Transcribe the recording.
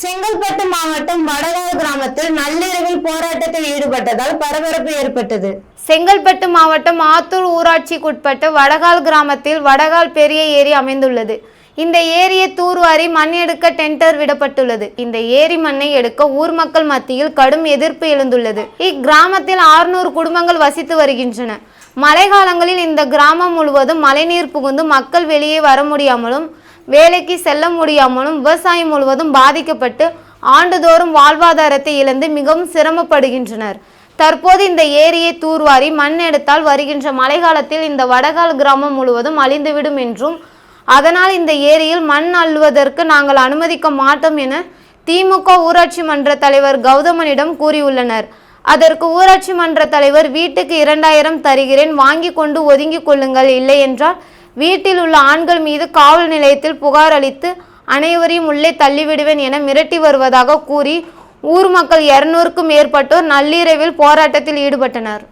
செங்கல்பட்டு மாவட்டம் வடகால் கிராமத்தில் நள்ளிரவில் போராட்டத்தில் ஈடுபட்டதால் பரபரப்பு ஏற்பட்டது. செங்கல்பட்டு மாவட்டம் ஆத்தூர் ஊராட்சிக்குட்பட்ட வடகால் கிராமத்தில் வடகால் பெரிய ஏரி அமைந்துள்ளது. இந்த ஏரியை தூர்வாரி மண் எடுக்க டெண்டர் விடப்பட்டுள்ளது. இந்த ஏரி மண்ணை எடுக்க ஊர் மக்கள் மத்தியில் கடும் எதிர்ப்பு எழுந்துள்ளது. இக்கிராமத்தில் ஆறுநூறு குடும்பங்கள் வசித்து வருகின்றன. மழைக்காலங்களில் இந்த கிராமம் முழுவதும் மழைநீர் புகுந்து மக்கள் வெளியே வர முடியாமலும் வேலைக்கு செல்ல முடியாமலும் விவசாயம் முழுவதும் பாதிக்கப்பட்டு ஆண்டுதோறும் வாழ்வாதாரத்தை இழந்து மிகவும் சிரமப்படுகின்றனர். தற்போது இந்த ஏரியை தூர்வாரி மண் எடுத்தால் வருகின்ற மழைக்காலத்தில் இந்த வடகால் கிராமம் முழுவதும் அழிந்துவிடும் என்றும் அதனால் இந்த ஏரியில் மண் அள்ளுவதற்கு நாங்கள் அனுமதிக்க மாட்டோம் என திமுக ஊராட்சி மன்ற தலைவர் கௌதமனிடம் கூறியுள்ளனர். அதற்கு ஊராட்சி மன்ற தலைவர் வீட்டுக்கு இரண்டாயிரம் தருகிறேன் வாங்கி கொண்டு ஒதுங்கிக் கொள்ளுங்கள் இல்லை என்றால் வீட்டில் உள்ள ஆண்கள் மீது காவல் நிலையத்தில் புகார் அளித்து அனைவரையும் உள்ளே தள்ளிவிடுவேன் என மிரட்டி வருவதாக கூறி ஊர் மக்கள் இருநூறுக்கும் மேற்பட்டோர் நள்ளிரவில் போராட்டத்தில் ஈடுபட்டனர்.